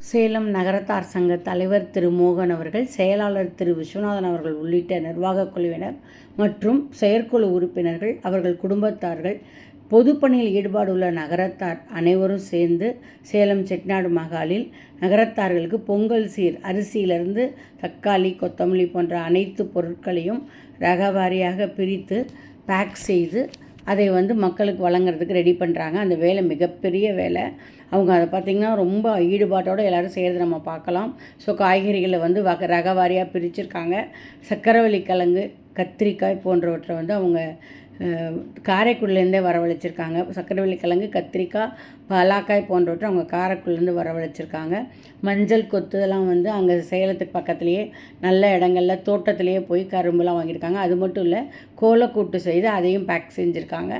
சேலம் நகரத்தார் சங்க தலைவர் திரு மோகன் அவர்கள் செயலாளர் திரு விஸ்வநாதன் அவர்கள் உள்ளிட்ட நிர்வாகக் குழுவினர் மற்றும் செயற்குழு உறுப்பினர்கள் அவர்கள் குடும்பத்தார்கள் பொதுப்பணியில் ஈடுபாடுள்ள நகரத்தார் அனைவரும் சேர்ந்து சேலம் செட்டிநாடு மகாலில் நகரத்தார்களுக்கு பொங்கல் சீர் அரிசியிலிருந்து தக்காளி கொத்தமல்லி போன்ற அனைத்து பொருட்களையும் ரகவாரியாக பிரித்து பேக் செய்து அதை வந்து மக்களுக்கு வழங்குறதுக்கு ரெடி பண்ணுறாங்க அந்த வேலை மிகப்பெரிய வேலை. அவங்க அதை பார்த்திங்கன்னா ரொம்ப ஈடுபாட்டோடு எல்லோரும் செய்கிறது நம்ம பார்க்கலாம். ஸோ காய்கறிகளை வந்து வக ரக வாரியாக பிரிச்சுருக்காங்க. சக்கரவள்ளி கிழங்கு கத்திரிக்காய் போன்றவற்றை வந்து அவங்க காரைக்குடிலேருந்தே வரவழைச்சிருக்காங்க. சக்கரவள்ளி கிழங்கு கத்திரிக்காய் பலாக்காய் போன்றவற்றை அவங்க காரைக்குடிலேருந்து வரவழைச்சிருக்காங்க. மஞ்சள் கொத்து இதெல்லாம் வந்து அங்கே சேலத்துக்கு பக்கத்துலேயே நல்ல இடங்கள்ல தோட்டத்திலேயே போய் கரும்புலாம் வாங்கியிருக்காங்க. அது மட்டும் இல்லை கோலக்கூட்டு செய்து அதையும் பேக் செஞ்சுருக்காங்க.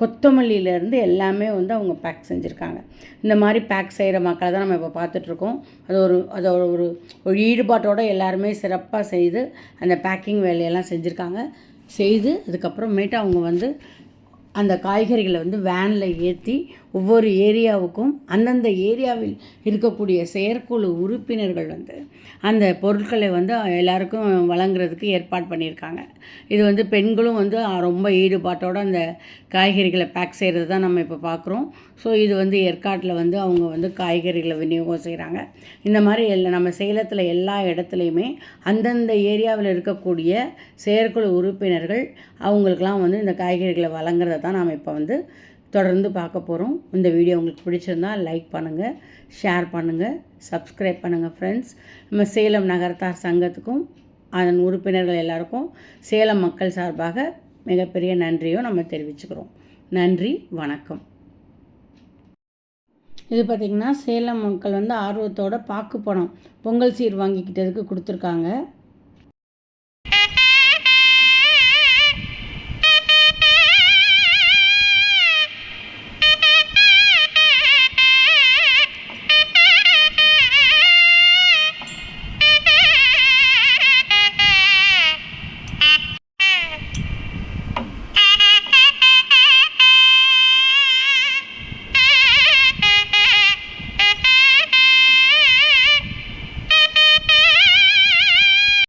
கொத்தமல்லியிலேருந்து எல்லாமே வந்து அவங்க பேக் செஞ்சுருக்காங்க. இந்த மாதிரி பேக் செய்கிற மக்களை தான் நம்ம இப்போ பார்த்துட்ருக்கோம். அது ஒரு அது ஒரு ஒரு ஒரு எல்லாருமே சிறப்பாக செய்து அந்த பேக்கிங் வேலையெல்லாம் செஞ்சுருக்காங்க. செய்து அதுக்கப்புறமேட்டு அவங்க வந்து அந்த காய்கறிகளை வந்து வேனில் ஏற்றி ஒவ்வொரு ஏரியாவுக்கும் அந்தந்த ஏரியாவில் இருக்கக்கூடிய செயற்குழு உறுப்பினர்கள் வந்து அந்த பொருட்களை வந்து எல்லாருக்கும் வழங்குறதுக்கு ஏற்பாடு பண்ணியிருக்காங்க. இது வந்து பெண்களும் வந்து ரொம்ப ஈடுபாட்டோடு அந்த காய்கறிகளை பேக் செய்கிறது தான் நம்ம இப்போ பார்க்குறோம் ஸோ இது வந்து ஏற்காட்டில் வந்து அவங்க வந்து காய்கறிகளை விநியோகம் செய்கிறாங்க இந்த மாதிரி எல்லா நம்ம சேலத்தில் எல்லா இடத்துலையுமே அந்தந்த ஏரியாவில் இருக்கக்கூடிய செயற்குழு உறுப்பினர்கள் அவங்களுக்கெல்லாம் வந்து இந்த காய்கறிகளை வழங்குறத தான் நாம் இப்போ வந்து தொடர்ந்து பார்க்க போகிறோம் இந்த வீடியோ உங்களுக்கு பிடிச்சிருந்தா லைக் பண்ணுங்கள் ஷேர் பண்ணுங்கள் சப்ஸ்கிரைப் பண்ணுங்கள் ஃப்ரெண்ட்ஸ் நம்ம சேலம் நகரத்தார் சங்கத்துக்கும் அதன் உறுப்பினர்கள் எல்லாருக்கும் சேலம் மக்கள் சார்பாக மிகப்பெரிய நன்றியும் நம்ம தெரிவிச்சுக்கிறோம். நன்றி வணக்கம். இது பார்த்திங்கன்னா சேலம் மக்கள் வந்து ஆர்வத்தோட பாக்கு பணம் பொங்கல் சீர் வாங்கிக்கிட்டதுக்கு கொடுத்துருக்காங்க.